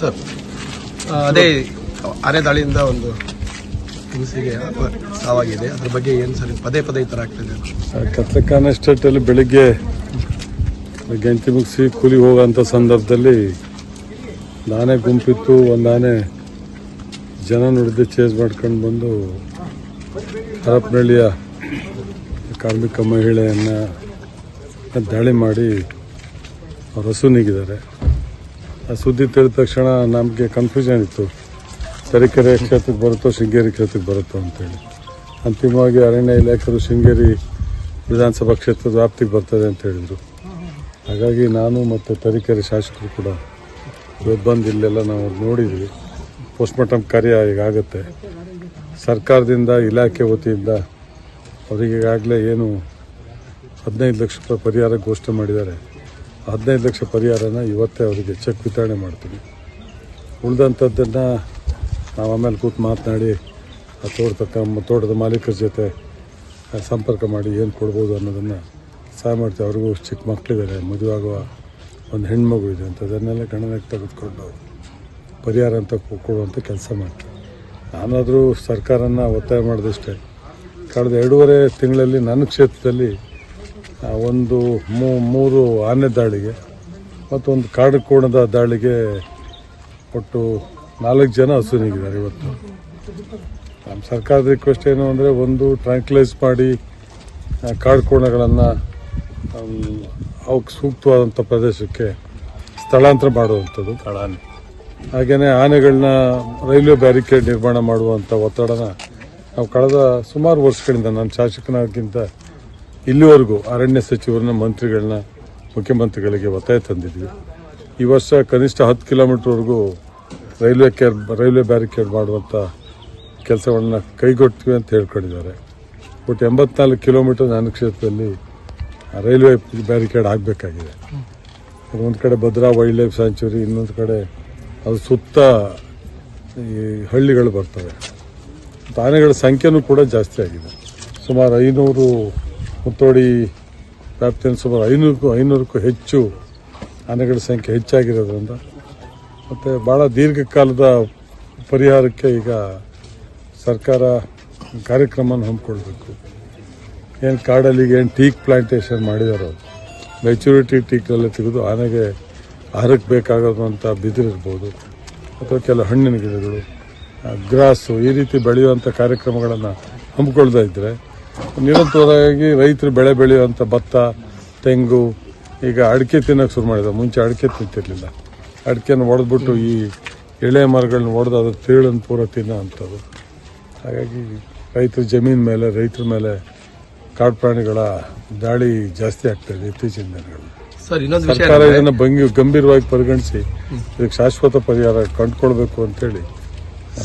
Sir ಅದೇ ಅರೆ ದಾಳಿಯಿಂದ ಒಂದು ಹಿಂಸೆಗೆ ಸಾವಾಗಿದೆ ಅದ್ರ ಬಗ್ಗೆ ಏನು ಸರ್, ಪದೇ ಪದೇ ಈ ಥರ ಆಗ್ತಿದೆ ಕತ್ಲಖಾನ ಎಸ್ಟೇಟಲ್ಲಿ ಬೆಳಿಗ್ಗೆ ಗಂಟಿ ಮುಗಿಸಿ ಕೂಲಿ ಹೋಗೋಂಥ ಸಂದರ್ಭದಲ್ಲಿ ನಾನೇ ಗುಂಪಿತ್ತು, ಒಂದು ಆನೆ ಜನ ನುಡಿದು ಚೇಸ್ ಮಾಡ್ಕೊಂಡು ಬಂದು ಹರಪನಹಳ್ಳಿಯ ಕಾರ್ಮಿಕ ಮಹಿಳೆಯನ್ನು ದಾಳಿ ಮಾಡಿ ಅವರು ಹಸು ನೀಗಿದ್ದಾರೆ. ಆ ಸುದ್ದಿ ತಿಳಿದ ತಕ್ಷಣ ನಮಗೆ ಕನ್ಫ್ಯೂಷನ್ ಇತ್ತು. ತರೀಕೆರೆ ಕ್ಷೇತ್ರಕ್ಕೆ ಬರುತ್ತೋ, ಶೃಂಗೇರಿ ಕ್ಷೇತ್ರಕ್ಕೆ ಬರುತ್ತೋ ಅಂತೇಳಿ. ಅಂತಿಮವಾಗಿ ಅರಣ್ಯ ಇಲಾಖೆಯವರು ಶೃಂಗೇರಿ ವಿಧಾನಸಭಾ ಕ್ಷೇತ್ರದ ವ್ಯಾಪ್ತಿಗೆ ಬರ್ತದೆ ಅಂತ ಹೇಳಿದರು. ಹಾಗಾಗಿ ನಾನು ಮತ್ತು ತರೀಕೆರೆ ಶಾಸಕರು ಕೂಡ ಇವತ್ತು ಬಂದು ಇಲ್ಲೆಲ್ಲ ನಾವು ನೋಡಿದ್ವಿ. ಪೋಸ್ಟ್ಮಾರ್ಟಮ್ ಕಾರ್ಯ ಈಗಾಗುತ್ತೆ ಸರ್ಕಾರದಿಂದ, ಇಲಾಖೆ ವತಿಯಿಂದ ಅವರಿಗೆ ಈಗಾಗಲೇ ಏನು ಹದಿನೈದು ಲಕ್ಷ ರೂಪಾಯಿ ಪರಿಹಾರ ಘೋಷಣೆ ಮಾಡಿದ್ದಾರೆ. ಹದಿನೈದು ಲಕ್ಷ ಪರಿಹಾರನ ಇವತ್ತೇ ಅವರಿಗೆ ಚೆಕ್ ವಿತರಣೆ ಮಾಡ್ತೀವಿ. ಉಳಿದಂಥದ್ದನ್ನು ನಾವು ಆಮೇಲೆ ಕೂತು ಮಾತನಾಡಿ, ಆ ತೋಟದ ತೋಟದ ಮಾಲೀಕರ ಜೊತೆ ಸಂಪರ್ಕ ಮಾಡಿ ಏನು ಕೊಡ್ಬೋದು ಅನ್ನೋದನ್ನು ಸಹಾಯ ಮಾಡ್ತೀವಿ. ಅವ್ರಿಗೂ ಚಿಕ್ಕ ಮಕ್ಕಳಿದ್ದಾರೆ ಮದುವೆ ಆಗುವ ಒಂದು ಹೆಣ್ಮಗು ಇದೆ ಅಂತ ಅದನ್ನೆಲ್ಲ ಗಣನೆಗೆ ತೆಗೆದುಕೊಂಡು ಪರಿಹಾರ ಅಂತ ಕೊಡುವಂಥ ಕೆಲಸ ಮಾಡ್ತೀವಿ. ನಾನಾದರೂ ಸರ್ಕಾರನ ಒತ್ತಾಯ ಮಾಡಿದಷ್ಟೇ, ಕಳೆದ ಎರಡೂವರೆ ತಿಂಗಳಲ್ಲಿ ನನ್ನ ಕ್ಷೇತ್ರದಲ್ಲಿ ಒಂದು ಮೂ- ಮೂರು ಆನೆ ದಾಳಿಗೆ ಮತ್ತೊಂದು ಕಾಡು ಕೋಣದ ದಾಳಿಗೆ ಒಟ್ಟು ನಾಲ್ಕು ಜನ ಹಸುನಿಗಿದ್ದಾರೆ ಇವತ್ತು. ನಮ್ಮ ಸರ್ಕಾರದ ರಿಕ್ವೆಸ್ಟ್ ಏನು ಅಂದರೆ ಒಂದು ಟ್ರ್ಯಾಂಕ್ಲೈಸ್ ಮಾಡಿ ಆ, ಕಾಡು ಕೋಣಗಳನ್ನು ಅವಕ್ಕೆ ಸೂಕ್ತವಾದಂಥ ಪ್ರದೇಶಕ್ಕೆ ಸ್ಥಳಾಂತರ ಮಾಡುವಂಥದ್ದು. ಆನೆ ಹಾಗೆಯೇ ಆನೆಗಳನ್ನ ರೈಲ್ವೆ ಬ್ಯಾರಿಕೇಡ್ ನಿರ್ಮಾಣ ಮಾಡುವಂಥ ಒತ್ತಡನ ನಾವು ಕಳೆದ ಸುಮಾರು ವರ್ಷಗಳಿಂದ ನಾನು ಶಾಸಕನಾಗಿಂತ ಇಲ್ಲಿವರೆಗೂ ಅರಣ್ಯ ಸಚಿವರನ್ನ, ಮಂತ್ರಿಗಳನ್ನ, ಮುಖ್ಯಮಂತ್ರಿಗಳಿಗೆ ಒತ್ತಾಯ ತಂದಿದ್ವಿ. ಈ ವರ್ಷ ಕನಿಷ್ಠ ಹತ್ತು ಕಿಲೋಮೀಟ್ರ್ವರೆಗೂ ರೈಲ್ವೆ ಕೇರ್, ರೈಲ್ವೆ ಬ್ಯಾರಿಕೇಡ್ ಮಾಡುವಂಥ ಕೆಲಸವನ್ನು ಕೈಗೊಡ್ತೀವಿ ಅಂತ ಹೇಳ್ಕೊಂಡಿದ್ದಾರೆ. ಒಟ್ಟು ಎಂಬತ್ನಾಲ್ಕು ಕಿಲೋಮೀಟರ್ ನನ್ನ ಕ್ಷೇತ್ರದಲ್ಲಿ ರೈಲ್ವೆ ಬ್ಯಾರಿಕೇಡ್ ಆಗಬೇಕಾಗಿದೆ. ಒಂದು ಕಡೆ ಭದ್ರಾ ವೈಲ್ಡ್ ಲೈಫ್ ಸ್ಯಾಂಚುರಿ, ಇನ್ನೊಂದು ಕಡೆ ಅದು ಸುತ್ತ ಈ ಹಳ್ಳಿಗಳು ಬರ್ತವೆ. ಆನೆಗಳ ಸಂಖ್ಯೆನೂ ಕೂಡ ಜಾಸ್ತಿ ಆಗಿದೆ. ಸುಮಾರು ಐನೂರು ಮುತ್ತೋಡಿ ವ್ಯಾಪ್ತಿಯಲ್ಲಿ ಸುಮಾರು ಐನೂರಕ್ಕೂ ಐನೂರಕ್ಕೂ ಹೆಚ್ಚು ಆನೆಗಳ ಸಂಖ್ಯೆ ಹೆಚ್ಚಾಗಿರೋದ್ರಿಂದ ಮತ್ತು ಭಾಳ ದೀರ್ಘಕಾಲದ ಪರಿಹಾರಕ್ಕೆ ಈಗ ಸರ್ಕಾರ ಕಾರ್ಯಕ್ರಮನ ಹಮ್ಮಿಕೊಳ್ಬೇಕು ಏನು ಕಾಡಲ್ಲಿ ಏನು ಟೀಕ್ ಪ್ಲಾಂಟೇಶನ್ ಮಾಡಿದಾರೋ ಮೆಚುರಿಟಿ ಟೀಕ್ನೆಲ್ಲ ತೆಗೆದು ಆನೆಗೆ ಆಹಾರಕ್ಕೆ ಬೇಕಾಗಿರುವಂಥ ಬಿದಿರಿರ್ಬೋದು ಅಥವಾ ಕೆಲವು ಹಣ್ಣಿನ ಗಿಡಗಳು ಗ್ರಾಸು ಈ ರೀತಿ ಬೆಳೆಯುವಂಥ ಕಾರ್ಯಕ್ರಮಗಳನ್ನು ಹಮ್ಮಿಕೊಳ್ತಾ ಇದ್ದರೆ ನಿರಂತರವಾಗಿ ರೈತರು ಬೆಳೆ ಬೆಳೆಯುವಂಥ ಭತ್ತ ತೆಂಗು ಈಗ ಅಡಿಕೆ ತಿನ್ನೋಕೆ ಶುರು ಮಾಡಿದ ಮುಂಚೆ ಅಡಿಕೆ ತಿಂತಿರಲಿಲ್ಲ. ಅಡಿಕೆನ ಒಡೆದ್ಬಿಟ್ಟು ಈ ಎಳೆ ಮರಗಳನ್ನ ಒಡೆದು ಅದ್ರ ತಿರುಳನ್ನು ಪೂರ ತಿನ್ನೋ ಅಂಥದ್ದು. ಹಾಗಾಗಿ ರೈತರ ಜಮೀನು ಮೇಲೆ ರೈತರ ಮೇಲೆ ಕಾಡು ಪ್ರಾಣಿಗಳ ದಾಳಿ ಜಾಸ್ತಿ ಆಗ್ತಾ ಇದೆ ಇತ್ತೀಚಿನ ದಿನಗಳಲ್ಲಿ. ಸರ್ಕಾರ ಇದನ್ನು ಭಂಗಿ ಗಂಭೀರವಾಗಿ ಪರಿಗಣಿಸಿ ಇದಕ್ಕೆ ಶಾಶ್ವತ ಪರಿಹಾರ ಕಂಡುಕೊಳ್ಬೇಕು ಅಂತೇಳಿ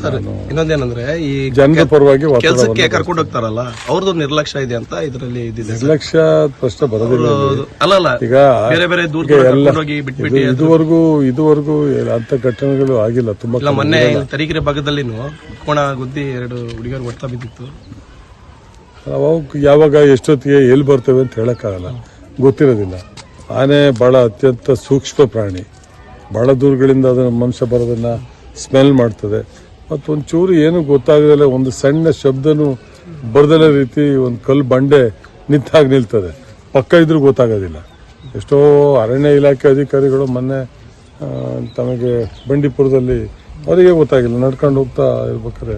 ಸರ್ ಇನ್ನೊಂದೇನಂದ್ರೆ ಈ ಜನರ ಪರವಾಗಿ ಕೆಲಸಕ್ಕೆ ಕರ್ಕೊಂಡು ಹೋಗ್ತಾರಲ್ಲ ಅವ್ರದ್ದು ನಿರ್ಲಕ್ಷ್ಯ ಇದೆ ಅಂತ ಇದರಲ್ಲಿ ನಿರ್ಲಕ್ಷ್ಯ ಪ್ರಶ್ನೆ ಬರೋದಿಲ್ಲ. ಅಲ್ಲ ಅಲ್ಲ ಈಗ ಬೇರೆ ಬೇರೆ ದೂರ ಹೋಗಿ ಬಿಟ್ಬಿಟ್ಟು ಇದುವರೆಗೂ ಇದುವರೆಗೂ ಅಂತ ಘಟನೆಗಳು ಆಗಿಲ್ಲ ತುಂಬಾ ಮೊನ್ನೆ ತರೀಕೆರೆ ಭಾಗದಲ್ಲಿನೂ ಕೋಣ ಗುದ್ದಿ ಎರಡು ಹುಡುಗರು ಹೊಡ್ತಾ ಬಿದ್ದಿತ್ತು. ಯಾವಾಗ ಎಷ್ಟೊತ್ತಿಗೆ ಎಲ್ಲಿ ಬರ್ತವೆ ಅಂತ ಹೇಳಕ್ಕಾಗಲ್ಲ. ಗೊತ್ತಿರೋದಿಲ್ಲ. ಆನೆ ಬಹಳ ಅತ್ಯಂತ ಸೂಕ್ಷ್ಮ ಪ್ರಾಣಿ. ಬಹಳ ದೂರಗಳಿಂದ ಅದನ್ನು ಮನುಷ್ಯ ಬರೋದನ್ನ ಸ್ಮೆಲ್ ಮಾಡ್ತದೆ. ಮತ್ತು ಒಂಚೂರು ಏನು ಗೊತ್ತಾಗದಲ್ಲ ಒಂದು ಸಣ್ಣ ಶಬ್ದನೂ ಬರ್ದಲ್ಲ ರೀತಿ ಒಂದು ಕಲ್ಲು ಬಂಡೆ ನಿಂತಾಗ ನಿಲ್ತದೆ. ಪಕ್ಕ ಇದ್ರೂ ಗೊತ್ತಾಗೋದಿಲ್ಲ. ಎಷ್ಟೋ ಅರಣ್ಯ ಇಲಾಖೆ ಅಧಿಕಾರಿಗಳು ಮೊನ್ನೆ ತಮಗೆ ಬಂಡೀಪುರದಲ್ಲಿ ಅವರಿಗೆ ಗೊತ್ತಾಗಿಲ್ಲ. ನಡ್ಕೊಂಡು ಹೋಗ್ತಾ ಇರ್ಬೇಕಾದ್ರೆ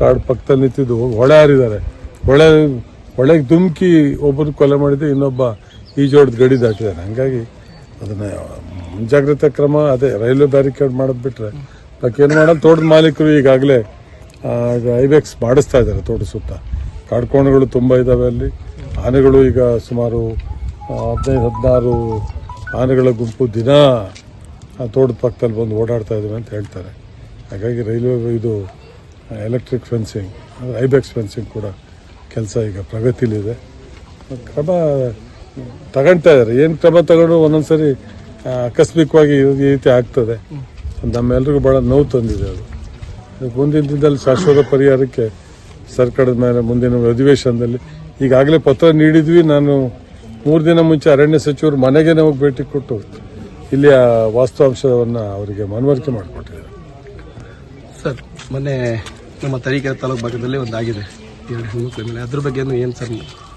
ಕಾಡು ಪಕ್ಕದಲ್ಲಿ ನಿಂತಿದ್ದು ಹೊಳೆ ಹಾರಿದ್ದಾರೆ. ಹೊಳೆ, ಹೊಳೆಗೆ ಧುಮುಕಿ ಒಬ್ಬರು ಕೊಲೆ ಮಾಡಿದ್ದೆ ಇನ್ನೊಬ್ಬ ಈಜೋಡ್ದು ಗಡಿ ದಾಟಿದ್ದಾನೆ ಹಂಗಾಗಿ ಅದನ್ನು ಮುಂಜಾಗ್ರತಾ ಕ್ರಮ, ಅದೇ ರೈಲ್ವೆ ಬ್ಯಾರಿಕೇಡ್ ಮಾಡೋದು ಬಿಟ್ರೆ ಬಾಕಿ ಏನು ಮಾಡೋದು ತೋಟದ ಮಾಲೀಕರು ಈಗಾಗಲೇ ಐಬೆಕ್ಸ್ ಮಾಡಿಸ್ತಾ ಇದ್ದಾರೆ ತೋಟ ಸುತ್ತ. ಕಾಡ್ಕೋಣಗಳು ತುಂಬ ಇದ್ದಾವೆ ಅಲ್ಲಿ. ಆನೆಗಳು ಈಗ ಸುಮಾರು ಹದಿನೈದು, ಹದಿನಾರು ಆನೆಗಳ ಗುಂಪು ದಿನ ತೋಟದ ಪಕ್ಕದಲ್ಲಿ ಬಂದು ಓಡಾಡ್ತಾ ಇದ್ದಾವೆ ಅಂತ ಹೇಳ್ತಾರೆ. ಹಾಗಾಗಿ ರೈಲ್ವೆ, ಇದು, ಎಲೆಕ್ಟ್ರಿಕ್ ಫೆನ್ಸಿಂಗ್, ಅಂದರೆ ಐಬೆಕ್ಸ್ ಫೆನ್ಸಿಂಗ್ ಕೂಡ ಕೆಲಸ ಈಗ ಪ್ರಗತಿಲಿದೆ. ಕ್ರಮ ತಗೊಳ್ತಾ ಇದ್ದಾರೆ. ಏನು ಕ್ರಮ ತಗೊಂಡು ಒಂದೊಂದು ಸರಿ ಆಕಸ್ಮಿಕವಾಗಿ ಈ ರೀತಿ ಆಗ್ತದೆ. ನಮ್ಮೆಲ್ರಿಗೂ ಭಾಳ ನೋವು ತಂದಿದೆ ಅದು. ಮುಂದಿನ ದಿನದಲ್ಲಿ ಶಾಶ್ವತ ಪರಿಹಾರಕ್ಕೆ ಸರ್ಕಾರದ ಮೇಲೆ ಮುಂದಿನ ಅಧಿವೇಶನದಲ್ಲಿ ಈಗಾಗಲೇ ಪತ್ರ ನೀಡಿದ್ವಿ. ನಾನು ಮೂರು ದಿನ ಮುಂಚೆ ಅರಣ್ಯ ಸಚಿವರು ಮನೆಗೆ ನಮಗೆ ಭೇಟಿ ಕೊಟ್ಟು ಇಲ್ಲಿಯ ವಾಸ್ತವಾಂಶವನ್ನು ಅವರಿಗೆ ಮನವರಿಕೆ ಮಾಡಿಕೊಟ್ಟಿದ್ದಾರೆ. ಸರ್ ಮೊನ್ನೆ ನಮ್ಮ ತರೀಕೆರೆ ತಾಲೂಕು ಭಾಗದಲ್ಲಿ ಒಂದಾಗಿದೆ. ಆಗಿದೆ ಎರಡು ಹೆಣ್ಮಕ್ಳ ಮೇಲೆ ಅದ್ರ ಬಗ್ಗೆ ಏನು ಸರ್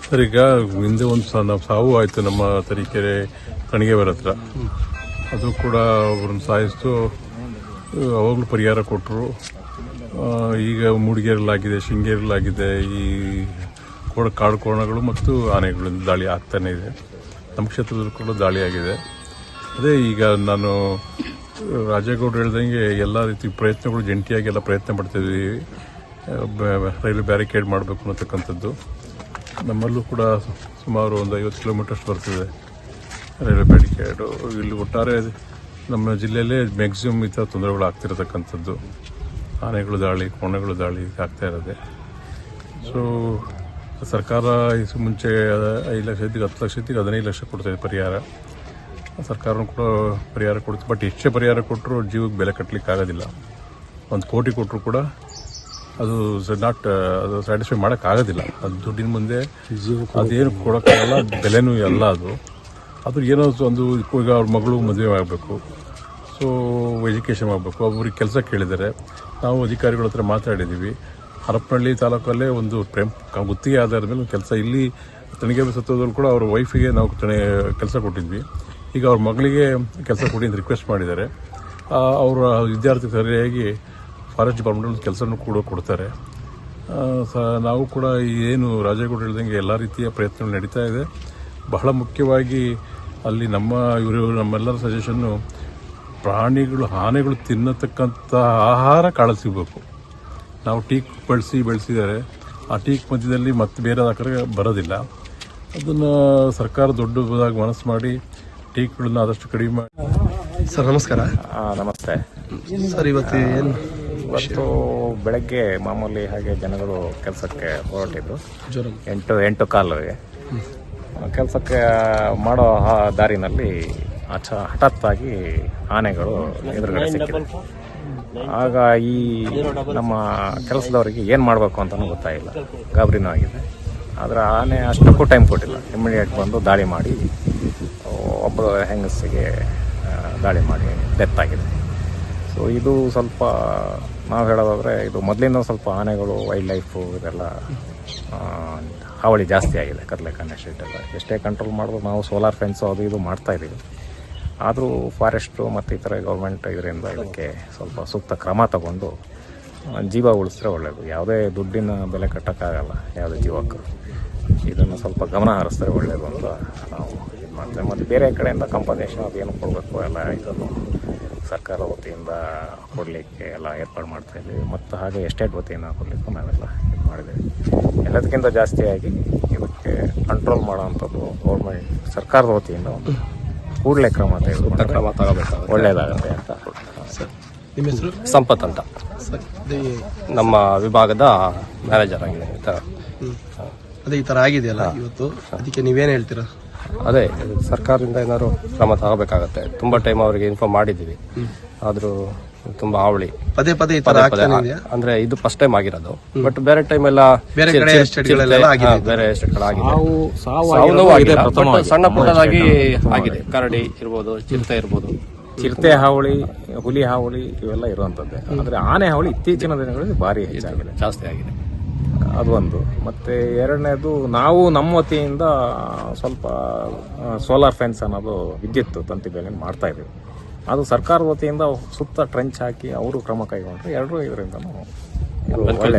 ಸರ್ ಈಗ ಹಿಂದೆ ಒಂದು ಸಹ ನಾವು ಸಾವು ಆಯಿತು ನಮ್ಮ ತರೀಕೆರೆ ಕಣಿಗೆವರ ಹತ್ರ. ಅದು ಕೂಡ ಅವ್ರನ್ನ ಸಾಯಿಸ್ತು. ಅವಾಗಲೂ ಪರಿಹಾರ ಕೊಟ್ಟರು ಈಗ ಮೂಡಿಗೆರಲಾಗಿದೆ ಶೃಂಗೇರಲಾಗಿದೆ ಈ ಕೋಡ, ಕಾಡು ಕೋಣಗಳು ಮತ್ತು ಆನೆಗಳಿಂದ ದಾಳಿ ಆಗ್ತಾನೇ ಇದೆ. ನಮ್ಮ ಕ್ಷೇತ್ರದಲ್ಲೂ ಕೂಡ ದಾಳಿ ಆಗಿದೆ. ಅದೇ ಈಗ ನಾನು, ರಾಜೇಗೌಡರು ಹೇಳ್ದಂಗೆ ಎಲ್ಲ ರೀತಿ ಪ್ರಯತ್ನಗಳು ಜಂಟಿಯಾಗಿ ಎಲ್ಲ ಪ್ರಯತ್ನ ಮಾಡ್ತಿದ್ವಿ ರೈಲ್ವೆ ರೈಲು ಬ್ಯಾರಿಕೇಡ್ ಮಾಡಬೇಕು ಅನ್ನತಕ್ಕಂಥದ್ದು. ನಮ್ಮಲ್ಲೂ ಕೂಡ ಸುಮಾರು ಒಂದು ಐವತ್ತು ಕಿಲೋಮೀಟರ್ಸ್ ಬರ್ತಿದೆ ರೈಲ್ವೆ ಬ್ಯಾರಿಕೇಡು. ಇಲ್ಲಿ ಒಟ್ಟಾರೆ ನಮ್ಮ ಜಿಲ್ಲೆಯಲ್ಲೇ ಮ್ಯಾಕ್ಸಿಮಮ್ ಈ ಥರ ತೊಂದರೆಗಳು ಆಗ್ತಿರತಕ್ಕಂಥದ್ದು. ಆನೆಗಳು ದಾಳಿ ಕೋಣೆಗಳು ದಾಳಿ ಆಗ್ತಾ ಇರೋದೆ. ಸೊ ಸರ್ಕಾರ ಇದು ಮುಂಚೆ ಐದು ಲಕ್ಷ ಇದ್ದಿಗೆ ಹತ್ತು ಲಕ್ಷ ಇದ್ದಿಗೆ ಹದಿನೈದು ಲಕ್ಷ ಕೊಡ್ತಾಯಿದೆ ಪರಿಹಾರ. ಸರ್ಕಾರನೂ ಕೂಡ ಪರಿಹಾರ ಕೊಡ್ತೀವಿ ಬಟ್ ಎಷ್ಟೇ ಪರಿಹಾರ ಕೊಟ್ಟರು ಜೀವಕ್ಕೆ ಬೆಲೆ ಕಟ್ಟಲಿಕ್ಕೆ ಆಗೋದಿಲ್ಲ. ಒಂದು ಕೋಟಿ ಕೊಟ್ಟರು ಕೂಡ ಅದು ನಾಟ್ ಅದು ಸ್ಯಾಟಿಸ್ಫೈ ಮಾಡೋಕ್ಕಾಗೋದಿಲ್ಲ. ಅದು ದುಡ್ಡಿನ ಮುಂದೆ ಅದೇನು ಕೊಡೋಕ್ಕಾಗಲ್ಲ ಬೆಲೆನೂ ಎಲ್ಲ ಅದು. ಅದು ಏನೋ ಒಂದು ಈಗ ಅವ್ರ ಮಗಳು ಮದುವೆ ಆಗಬೇಕು ಸೊ ಎಜುಕೇಷನ್ ಆಗಬೇಕು, ಅವ್ರಿಗೆ ಕೆಲಸ ಕೇಳಿದ್ದಾರೆ. ನಾವು ಅಧಿಕಾರಿಗಳ ಹತ್ರ ಮಾತಾಡಿದ್ದೀವಿ ಹರಪನಹಳ್ಳಿ ತಾಲೂಕಲ್ಲೇ ಒಂದು ಪ್ರೇಮ್ ಗುತ್ತಿಗೆ ಆಧಾರದ ಮೇಲೆ ಕೆಲಸ. ಇಲ್ಲಿ ತಣಿಗೆ ಸತ್ತದಲ್ಲೂ ಕೂಡ ಅವ್ರ ವೈಫಿಗೆ ನಾವು ಕೆಲಸ ಕೊಟ್ಟಿದ್ವಿ. ಈಗ ಅವ್ರ ಮಗಳಿಗೆ ಕೆಲಸ ಕೊಡಿ ಅಂತ ರಿಕ್ವೆಸ್ಟ್ ಮಾಡಿದ್ದಾರೆ. ಅವರ ವಿದ್ಯಾರ್ಥಿ ಸರಿಯಾಗಿ ಫಾರೆಸ್ಟ್ ಡಿಪಾರ್ಟ್ಮೆಂಟ್ ಕೆಲಸನೂ ಕೂಡ ಕೊಡ್ತಾರೆ. ಸ, ನಾವು ಕೂಡ ಏನು ರಾಜೇಗೌಡ ಹೇಳ್ದಂಗೆ ಎಲ್ಲ ರೀತಿಯ ಪ್ರಯತ್ನಗಳು ನಡೀತಾ ಇದೆ. ಬಹಳ ಮುಖ್ಯವಾಗಿ ಅಲ್ಲಿ ನಮ್ಮ ಇವರು ನಮ್ಮೆಲ್ಲರ ಸಜೆಷನ್ನು ಪ್ರಾಣಿಗಳು ಆನೆಗಳು ತಿನ್ನತಕ್ಕಂಥ ಆಹಾರ ಕಾಳು ಸಿಗಬೇಕು. ನಾವು ಟೀಕ್ ಬೆಳೆಸಿ ಬೆಳೆಸಿದರೆ ಆ ಟೀಕ್ ಮಧ್ಯದಲ್ಲಿ ಮತ್ತೆ ಬೇರೆ ಆಕಡೆ ಬರೋದಿಲ್ಲ. ಅದನ್ನು ಸರ್ಕಾರ ದೊಡ್ಡದಾಗಿ ಮನಸ್ಸು ಮಾಡಿ ಟೀಕ್ಗಳನ್ನ ಆದಷ್ಟು ಕಡಿಮೆ ಮಾಡಿ. ಸರ್ ನಮಸ್ಕಾರ. ನಮಸ್ತೆ. ಸರ್ ಇವತ್ತು ಏನು ಇವತ್ತು ಬೆಳಗ್ಗೆ ಮಾಮೂಲಿ ಹಾಗೆ ಜನಗಳು ಕೆಲಸಕ್ಕೆ ಹೊರಟಿದ್ರು. ಎಂಟು ಎಂಟು ಕಾಲಿಗೆ ಕೆಲಸಕ್ಕೆ ಮಾಡೋ ಆ ದಾರಿನಲ್ಲಿ ಅಚ ಹಠಾತ್ತಾಗಿ ಆನೆಗಳು ಎದುರುಗಡೆ ಸಿಕ್ಕಿದೆ. ಆಗ ಈ ನಮ್ಮ ಕೆಲಸದವರಿಗೆ ಏನು ಮಾಡಬೇಕು ಅಂತಲೂ ಗೊತ್ತಾಗಿಲ್ಲ ಗಾಬರಿನೂ ಆಗಿದೆ. ಆದರೆ ಆನೆ ಅಷ್ಟಕ್ಕೂ ಟೈಮ್ ಕೊಟ್ಟಿಲ್ಲ. ಇಮಿಡಿಯೇಟ್ ಬಂದು ದಾಳಿ ಮಾಡಿ ಒಬ್ಬ ಹೆಂಗಸಿಗೆ ದಾಳಿ ಮಾಡಿ ಡೆತ್ ಆಗಿದೆ. ಸೊ ಇದು ಸ್ವಲ್ಪ ನಾವು ಹೇಳೋದಾದರೆ ಇದು ಮೊದಲಿಂದ ಸ್ವಲ್ಪ ಆನೆಗಳು ವೈಲ್ಡ್ ಲೈಫು ಇದೆಲ್ಲ ಹಾವಳಿ ಜಾಸ್ತಿ ಆಗಿದೆ ಕತ್ಲೆಖಾನೆ ಸ್ಟ್ರೀಟೆಲ್ಲ ಎಷ್ಟೇ ಕಂಟ್ರೋಲ್ ಮಾಡಿದ್ರು ನಾವು ಸೋಲಾರ್ ಫೆನ್ಸು ಅದು ಇದು ಮಾಡ್ತಾ ಇದ್ದೀವಿ. ಆದರೂ ಫಾರೆಸ್ಟು ಮತ್ತು ಇತರ ಗೌರ್ಮೆಂಟ್ ಇದರಿಂದ ಇದಕ್ಕೆ ಸ್ವಲ್ಪ ಸೂಕ್ತ ಕ್ರಮ ತಗೊಂಡು ಜೀವ ಉಳಿಸಿದ್ರೆ ಒಳ್ಳೆಯದು ಯಾವುದೇ ದುಡ್ಡಿನ ಬೆಲೆ ಕಟ್ಟೋಕ್ಕಾಗಲ್ಲ ಯಾವುದೇ ಜೀವಕ್ಕೂ. ಇದನ್ನು ಸ್ವಲ್ಪ ಗಮನ ಹರಿಸಿದ್ರೆ ಒಳ್ಳೆಯದು ಅಂತ ನಾವು ಇದು ಮಾಡ್ತೇವೆ. ಮತ್ತು ಬೇರೆ ಕಡೆಯಿಂದ ಕಂಪನ್ಸೇಷನ್ ಅದೇನು ಕೊಡಬೇಕು ಎಲ್ಲ ಇದನ್ನು ಸರ್ಕಾರ ವತಿಯಿಂದ ಕೊಡಲಿಕ್ಕೆ ಎಲ್ಲ ಏರ್ಪಾಡು ಮಾಡ್ತಾ ಇದ್ದೀವಿ. ಮತ್ತು ಹಾಗೆ ಎಸ್ಟೇಟ್ ವತಿಯಿಂದ ಕೊಡಲಿಕ್ಕೂ ನಾವೆಲ್ಲ ಇದು ಮಾಡಿದ್ದೀವಿ. ಎಲ್ಲದಕ್ಕಿಂತ ಜಾಸ್ತಿಯಾಗಿ ಇದಕ್ಕೆ ಕಂಟ್ರೋಲ್ ಮಾಡೋವಂಥದ್ದು ಗೌರ್ಮೆಂಟ್ ಸರ್ಕಾರದ ವತಿಯಿಂದ ಒಂದು ಕೂಡಲೇ ಕ್ರಮ ತೆಗೆದುಕೊಂಡು ಒಳ್ಳೆಯದಾಗುತ್ತೆ ಅಂತ. ಸರ್ ನಿಮ್ಮ ಹೆಸರು? ಸಂಪತ್ ಅಂತ. ಸರ್ ನಮ್ಮ ವಿಭಾಗದ ಮ್ಯಾನೇಜರ್ ಆಗಿದೆ. ಈ ಥರ ಅದೇ ಈ ಥರ ಆಗಿದೆಯಲ್ಲ ಇವತ್ತು? ಅದಕ್ಕೆ ನೀವೇನು ಹೇಳ್ತೀರಾ? ಅದೇ ಸರ್ಕಾರದಿಂದ ಏನಾದ್ರು ಕ್ರಮ ತಗೋಬೇಕಾಗತ್ತೆ. ತುಂಬ ಟೈಮ್ ಅವರಿಗೆ ಇನ್ಫಾರ್ಮ್ ಮಾಡಿದ್ದೀವಿ. ಆದ್ರೂ ತುಂಬಾ ಹಾವಳಿ. ಪದೇ ಪದೇ ಈ ಆಗ್ತಾನೆ ಇದೆಯಾ? ಅಂದ್ರೆ ಇದು ಫಸ್ಟ್ ಟೈಮ್ ಆಗಿರೋದು. ಬಟ್ ಬೇರೆ ಟೈಮ್ ಎಲ್ಲ ಬೇರೆ ಕಡೆ ಚಿರ್- ಎಸ್ಟೇಟ್ಗಳೆಲ್ಲ ಚಿರತೆ- ಆಗಿದೆ. ಹಾ, ಬೇರೆ ಆಗಿದೆ. ಸಾವು ನೋವು ಆಗಿಲ್ಲ, but ಸಣ್ಣ ಪುಟ್ಟದಾಗಿ ಆಗಿದೆ. ಕರಡಿ ಇರ್ಬೋದು ಚಿರತೆ ಇರ್ಬೋದು. ಚಿರತೆ ಹಾವಳಿ ಹುಲಿ ಹಾವಳಿ ಇವೆಲ್ಲ ಇರುವಂಥದ್ದೇ. ಅಂದ್ರೆ ಆನೆ ಹಾವಳಿ ಇತ್ತೀಚಿನ ದಿನಗಳಲ್ಲಿ ಭಾರಿ ಹೆಚ್ಚಾಗಿದೆ. ಜಾಸ್ತಿ ಆಗಿದೆ. ಅದು ಒಂದು. ಮತ್ತೆ ಎರಡನೇದು ನಾವು ನಮ್ಮ ವತಿಯಿಂದ ಸ್ವಲ್ಪ ಸೋಲಾರ್ ಫ್ಯಾನ್ಸ್ ಅನ್ನೋದು ವಿದ್ಯುತ್ ತಂತಿ ಬೇಲಿ ಮಾಡ್ತಾ ಇದ್ದೀವಿ. ಅದು ಸರ್ಕಾರದ ವತಿಯಿಂದ ಸುತ್ತ ಟ್ರೆಂಚ್ ಹಾಕಿ ಅವರು ಕ್ರಮ ಕೈಗೊಂಡ್ರೆ. ಎರಡೂ ಇದರಿಂದ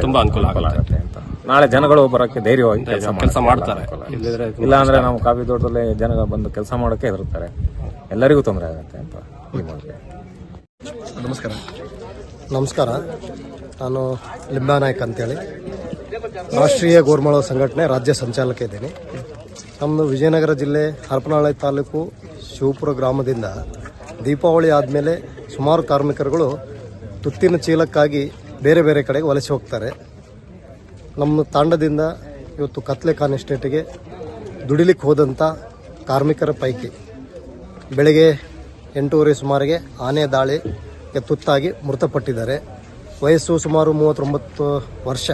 ತುಂಬಾ ಅನುಕೂಲ ಆಗುತ್ತೆ. ಅಂತ. ನಾಳೆ ಜನಗಳು ಬರೋಕ್ಕೆ ಧೈರ್ಯವಾಗಿ ಕೆಲಸ ಕೆಲಸ ಮಾಡ್ತಾರೆ. ಇಲ್ಲದ್ರೆ ಇಲ್ಲ ಅಂದ್ರೆ ನಾವು ಕಾಫಿ ತೋಟದಲ್ಲಿ ಜನ ಬಂದು ಕೆಲಸ ಮಾಡೋಕ್ಕೆ ಹೆದರ್ತಾರೆ ಎಲ್ಲರಿಗೂ ತೊಂದರೆ ಆಗುತ್ತೆ ಅಂತ ನಮಸ್ಕಾರ. ನಮಸ್ಕಾರ. ನಾನು ಲಿಂಬಾನಾಯ್ಕ್ ಅಂತೇಳಿ. ರಾಷ್ಟ್ರೀಯ ಗೋರ್ಮಳ ಸಂಘಟನೆ ರಾಜ್ಯ ಸಂಚಾಲಕ ಇದ್ದೀನಿ. ನಮ್ಮದು ವಿಜಯನಗರ ಜಿಲ್ಲೆ ಹರಪನಹಳ್ಳಿ ತಾಲೂಕು ಶಿವಪುರ ಗ್ರಾಮದಿಂದ ದೀಪಾವಳಿ ಆದಮೇಲೆ ಸುಮಾರು ಕಾರ್ಮಿಕರುಗಳು ತುತ್ತಿನ ಚೀಲಕ್ಕಾಗಿ ಬೇರೆ ಬೇರೆ ಕಡೆಗೆ ವಲಸೆ ಹೋಗ್ತಾರೆ. ನಮ್ಮ ತಾಂಡದಿಂದ ಇವತ್ತು ಕತ್ಲೆ ಎಸ್ಟೇಟಿಗೆ ದುಡಿಲಿಕ್ಕೆ ಹೋದಂಥ ಕಾರ್ಮಿಕರ ಪೈಕಿ ಬೆಳಗ್ಗೆ ಎಂಟೂವರೆ ಸುಮಾರಿಗೆ ಆನೆ ದಾಳಿಗೆ ತುತ್ತಾಗಿ ಮೃತಪಟ್ಟಿದ್ದಾರೆ. ವಯಸ್ಸು ಸುಮಾರು ಮೂವತ್ತೊಂಬತ್ತು ವರ್ಷ.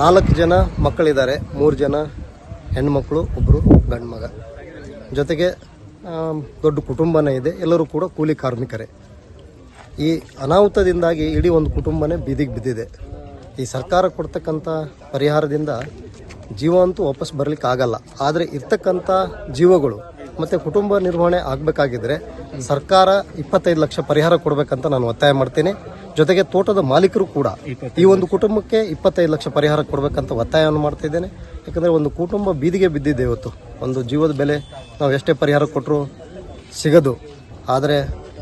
ನಾಲ್ಕು ಜನ ಮಕ್ಕಳಿದ್ದಾರೆ. ಮೂರು ಜನ ಹೆಣ್ಮಕ್ಳು ಒಬ್ಬರು ಗಂಡು ಮಗ ಜೊತೆಗೆ ದೊಡ್ಡ ಕುಟುಂಬನೇ ಇದೆ. ಎಲ್ಲರೂ ಕೂಡ ಕೂಲಿ ಕಾರ್ಮಿಕರೇ. ಈ ಅನಾಹುತದಿಂದಾಗಿ ಇಡೀ ಒಂದು ಕುಟುಂಬನೇ ಬೀದಿಗೆ ಬಿದ್ದಿದೆ. ಈ ಸರ್ಕಾರ ಕೊಡ್ತಕ್ಕಂಥ ಪರಿಹಾರದಿಂದ ಜೀವ ಅಂತೂ ವಾಪಸ್ ಬರಲಿಕ್ಕೆ ಆಗಲ್ಲ. ಆದರೆ ಇರ್ತಕ್ಕಂಥ ಜೀವಗಳು ಮತ್ತು ಕುಟುಂಬ ನಿರ್ವಹಣೆ ಆಗಬೇಕಾಗಿದ್ದರೆ ಸರ್ಕಾರ ಇಪ್ಪತ್ತೈದು ಲಕ್ಷ ಪರಿಹಾರ ಕೊಡಬೇಕಂತ ನಾನು ಒತ್ತಾಯ ಮಾಡ್ತೀನಿ. ಜೊತೆಗೆ ತೋಟದ ಮಾಲೀಕರು ಕೂಡ ಈ ಒಂದು ಕುಟುಂಬಕ್ಕೆ ಇಪ್ಪತ್ತೈದು ಲಕ್ಷ ಪರಿಹಾರ ಕೊಡಬೇಕಂತ ಒತ್ತಾಯವನ್ನು ಮಾಡ್ತಿದ್ದೇನೆ ಯಾಕಂದರೆ ಒಂದು ಕುಟುಂಬ ಬೀದಿಗೆ ಬಿದ್ದಿದೆ ಇವತ್ತು. ಒಂದು ಜೀವದ ಬೆಲೆ ನಾವು ಎಷ್ಟೇ ಪರಿಹಾರ ಕೊಟ್ಟರು ಸಿಗದು. ಆದರೆ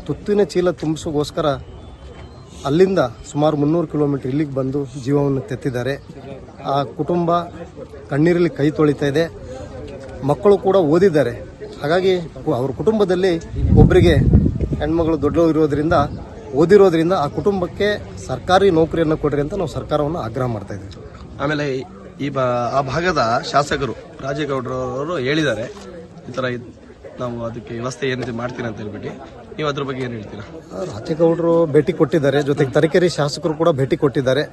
ತುತ್ತಿನ ಚೀಲ ತುಂಬಿಸೋಗೋಸ್ಕರ ಅಲ್ಲಿಂದ ಸುಮಾರು ಮುನ್ನೂರು ಕಿಲೋಮೀಟ್ರ್ ಇಲ್ಲಿಗೆ ಬಂದು ಜೀವವನ್ನು ತೆತ್ತಿದ್ದಾರೆ. ಆ ಕುಟುಂಬ ಕಣ್ಣೀರಲ್ಲಿ ಕೈ ತೊಳಿತಾ ಇದೆ. ಮಕ್ಕಳು ಕೂಡ ಓದಿದ್ದಾರೆ. ಹಾಗಾಗಿ ಅವ್ರ ಕುಟುಂಬದಲ್ಲಿ ಒಬ್ಬರಿಗೆ ಹೆಣ್ಮಗಳು ದೊಡ್ಡವರು ಇರೋದ್ರಿಂದ, ಓದಿರೋದ್ರಿಂದ ಆ ಕುಟುಂಬಕ್ಕೆ ಸರ್ಕಾರಿ ನೌಕರಿಯನ್ನು ಕೊಡ್ರಿ ಅಂತ ನಾವು ಸರ್ಕಾರವನ್ನು ಆಗ್ರಹ ಮಾಡ್ತಾ ಇದ್ದೀವಿ. ಆಮೇಲೆ ಈ- ಬಾ ಆ ಭಾಗದ ಶಾಸಕರು ರಾಜೇಗೌಡರವರು ಹೇಳಿದ್ದಾರೆ. ಈ ಥರ ನಾವು ಅದಕ್ಕೆ ವ್ಯವಸ್ಥೆ ಏನಿದೆ ಮಾಡ್ತೀನಿ ಅಂತ ಹೇಳ್ಬಿಟ್ಟು. ನೀವು ಅದ್ರ ಬಗ್ಗೆ ಏನು ಹೇಳ್ತೀರಾ? ರಾಜೇಗೌಡರು ಭೇಟಿ ಕೊಟ್ಟಿದ್ದಾರೆ. ಜೊತೆಗೆ ತರೀಕೆರೆ ಶಾಸಕರು ಕೂಡ ಭೇಟಿ ಕೊಟ್ಟಿದ್ದಾರೆ.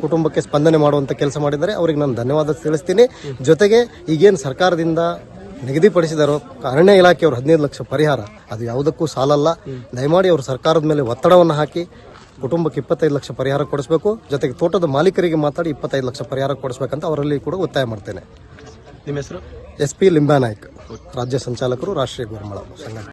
ಕುಟುಂಬಕ್ಕೆ ಸ್ಪಂದನೆ ಮಾಡುವಂಥ ಕೆಲಸ ಮಾಡಿದ್ದಾರೆ. ಅವರಿಗೆ ನಾನು ಧನ್ಯವಾದ ತಿಳಿಸ್ತೀನಿ. ಜೊತೆಗೆ ಈಗೇನು ಸರ್ಕಾರದಿಂದ ನಿಗದಿಪಡಿಸಿದಾರೋ ಅರಣ್ಯ ಇಲಾಖೆಯವರು ಹದಿನೈದು ಲಕ್ಷ ಪರಿಹಾರ, ಅದು ಯಾವುದಕ್ಕೂ ಸಾಲಲ್ಲ. ದಯಮಾಡಿ ಅವರು ಸರ್ಕಾರದ ಮೇಲೆ ಒತ್ತಡವನ್ನು ಹಾಕಿ ಕುಟುಂಬಕ್ಕೆ ಇಪ್ಪತ್ತೈದು ಲಕ್ಷ ಪರಿಹಾರ ಕೊಡಿಸಬೇಕು. ಜೊತೆಗೆ ತೋಟದ ಮಾಲೀಕರಿಗೆ ಮಾತಾಡಿ ಇಪ್ಪತ್ತೈದು ಲಕ್ಷ ಪರಿಹಾರ ಕೊಡಿಸ್ಬೇಕಂತ ಅವರಲ್ಲಿ ಕೂಡ ಒತ್ತಾಯ ಮಾಡ್ತೇನೆ. ನಿಮ್ಮ ಹೆಸರು? ಎಸ್ ಪಿ ಲಿಂಬಾನಾಯ್ಕ್ ರಾಜ್ಯ ಸಂಚಾಲಕರು ರಾಷ್ಟ್ರೀಯ ಗೋರ್ಮಳ ಸಂಘಟನೆ.